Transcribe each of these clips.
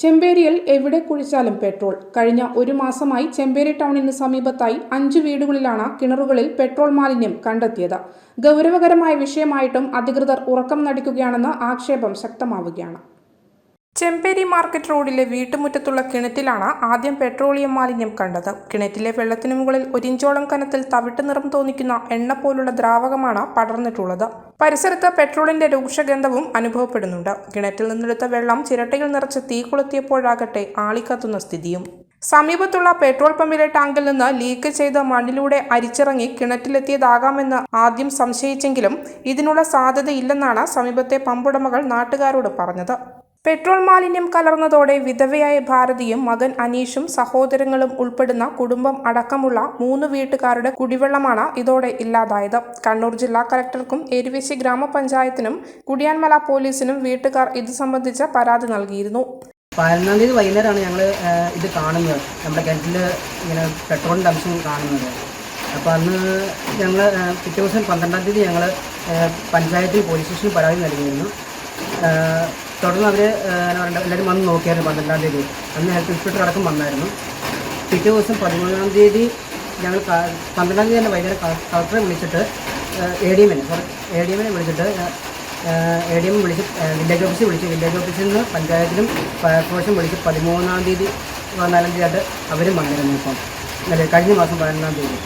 ചെമ്പേരിയിൽ എവിടെ കുഴിച്ചാലും പെട്രോൾ. കഴിഞ്ഞ ഒരു മാസമായി ചെമ്പേരി ടൗണിന് സമീപത്തായി അഞ്ച് വീടുകളിലാണ് കിണറുകളിൽ പെട്രോൾ മാലിന്യം കണ്ടെത്തിയത്. ഗൗരവകരമായ വിഷയമായിട്ടും അധികൃതർ ഉറക്കം നടിക്കുകയാണെന്ന് ആക്ഷേപം ശക്തമാവുകയാണ്. ചെമ്പേരി മാർക്കറ്റ് റോഡിലെ വീട്ടുമുറ്റത്തുള്ള കിണറ്റിലാണ് ആദ്യം പെട്രോളിയം മാലിന്യം കണ്ടത്. കിണറ്റിലെ വെള്ളത്തിനു മുകളിൽ ഒരിഞ്ചോളം കനത്തിൽ തവിട്ട് നിറം തോന്നിക്കുന്ന എണ്ണ പോലുള്ള ദ്രാവകമാണ് പടർന്നിട്ടുള്ളത്. പരിസരത്ത് പെട്രോളിന്റെ രൂക്ഷഗന്ധവും അനുഭവപ്പെടുന്നുണ്ട്. കിണറ്റിൽ നിന്നെടുത്ത വെള്ളം ചിരട്ടയിൽ നിറച്ച് തീ കൊളുത്തിയപ്പോഴാകട്ടെ ആളിക്കത്തുന്ന സ്ഥിതിയും. സമീപത്തുള്ള പെട്രോൾ പമ്പിലെ ടാങ്കിൽ നിന്ന് ലീക്ക് ചെയ്ത മണ്ണിലൂടെ അരിച്ചിറങ്ങി കിണറ്റിലെത്തിയതാകാമെന്ന് ആദ്യം സംശയിച്ചെങ്കിലും ഇതിനുള്ള സാധ്യതയില്ലെന്നാണ് സമീപത്തെ പമ്പുടമകൾ നാട്ടുകാരോട് പറഞ്ഞത്. പെട്രോൾ മാലിന്യം കലർന്നതോടെ വിധവയായ ഭാരതിയും മകൻ അനീഷും സഹോദരങ്ങളും ഉൾപ്പെടുന്ന കുടുംബം അടക്കമുള്ള മൂന്ന് വീട്ടുകാരുടെ കുടിവെള്ളമാണ് ഇതോടെ ഇല്ലാതായത്. കണ്ണൂർ ജില്ലാ കലക്ടർക്കും എരുവേശി ഗ്രാമപഞ്ചായത്തിനും കുടിയാൻമല പോലീസിനും വീട്ടുകാർ ഇത് സംബന്ധിച്ച പരാതി നൽകിയിരുന്നു. പതിനൊന്നാം തീയതി വൈകുന്നേരമാണ് ഞങ്ങൾ ഇത് കാണുന്നത്. നമ്മുടെ കിണറ്റിൽ ഇങ്ങനെ പെട്രോളിന്റെ അംശം കാണുന്നത്. അപ്പോൾ അന്ന് ഞങ്ങൾ പിറ്റേ ദിവസം പന്ത്രണ്ടാം തീയതി ഞങ്ങൾ പഞ്ചായത്തിൽ പോലീസ് സ്റ്റേഷനിൽ പരാതി നൽകിയിരുന്നു. തുടർന്ന് അവർ എന്നാ പറയുക എല്ലാവരും വന്ന് നോക്കിയായിരുന്നു പന്ത്രണ്ടാം തീയതി. അന്ന് ഹെൽത്ത് ഇൻസ്പെക്ടർ അടക്കം വന്നായിരുന്നു. പിറ്റേ ദിവസം പതിമൂന്നാം തീയതി ഞങ്ങൾ പന്ത്രണ്ടാം തീയതി തന്നെ വൈകുന്നേരം കള- കളക്ടറെ വിളിച്ചിട്ട് എ ഡി എമ്മിനെ സോറി എ ഡി എമ്മിനെ വിളിച്ചിട്ട് എ ഡി എം വിളിച്ച് വില്ലേജ് ഓഫീസിൽ വിളിച്ച് വില്ലേജ് ഓഫീസിൽ നിന്ന് പഞ്ചായത്തിലും ഫയർഫോഴ്സും വിളിച്ച് പതിമൂന്നാം തീയതി പതിനാലാം തീയതി ആയിട്ട് അവരും വന്നിരുന്നു ഇപ്പം. അല്ലേ കഴിഞ്ഞ മാസം പതിനൊന്നാം തീയതി.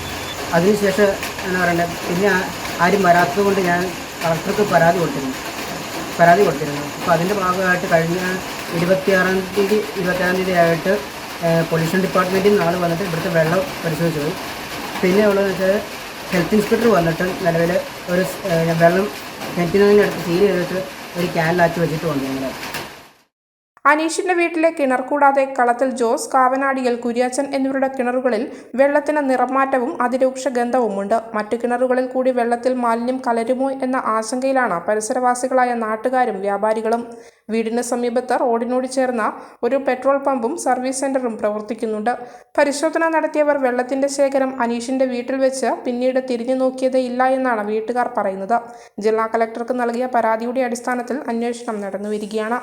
അതിനുശേഷം എന്താ പറയണ്ടത് പിന്നെ ആരും വരാത്തത് കൊണ്ട് ഞാൻ കളക്ടർക്ക് പരാതി കൊടുത്തിരുന്നു. പരാതി കൊടുത്തിരുന്നു. അപ്പോൾ അതിന്റെ ഭാഗമായിട്ട് കഴിഞ്ഞ ഇരുപത്തിയാറാം തീയതി ഇരുപത്തിയാറാം തീയതി ആയിട്ട് പൊല്യൂഷൻ ഡിപ്പാർട്ട്മെന്റിൽ നിന്ന് ആൾ വന്നിട്ട് ഇവിടുത്തെ വെള്ളം പരിശോധിച്ചു. പിന്നെ ഉള്ളതെന്ന് വെച്ചാൽ ഹെൽത്ത് ഇൻസ്പെക്ടർ വന്നിട്ട് നിലവിൽ ഒരു വെള്ളം കിണറ്റിൽ സീൽ ചെയ്തിട്ട് ഒരു ക്യാനിലാക്കി വെച്ചിട്ട് വന്നു ഞങ്ങൾ അനീഷിന്റെ വീട്ടിലെ കിണർ കൂടാതെ കളത്തിൽ ജോസ് കാവനാടിയിൽ കുര്യാച്ചൻ എന്നിവരുടെ കിണറുകളിൽ വെള്ളത്തിന് നിറമാറ്റവും അതിരൂക്ഷ ഗന്ധവുമുണ്ട്. മറ്റു കിണറുകളിൽ കൂടി വെള്ളത്തിൽ മാലിന്യം കലരുമോ എന്ന ആശങ്കയിലാണ് പരിസരവാസികളായ നാട്ടുകാരും വ്യാപാരികളും. വീടിന് സമീപത്ത് റോഡിനോട് ചേർന്ന ഒരു പെട്രോൾ പമ്പും സർവീസ് സെന്ററും പ്രവർത്തിക്കുന്നുണ്ട്. പരിശോധന നടത്തിയവർ വെള്ളത്തിന്റെ ശേഖരം അനീഷിന്റെ വീട്ടിൽ വെച്ച് പിന്നീട് തിരിഞ്ഞു നോക്കിയതേ ഇല്ല എന്നാണ് വീട്ടുകാർ പറയുന്നത്. ജില്ലാ കലക്ടർക്ക് നൽകിയ പരാതിയുടെ അടിസ്ഥാനത്തിൽ അന്വേഷണം നടന്നുവരികയാണ്.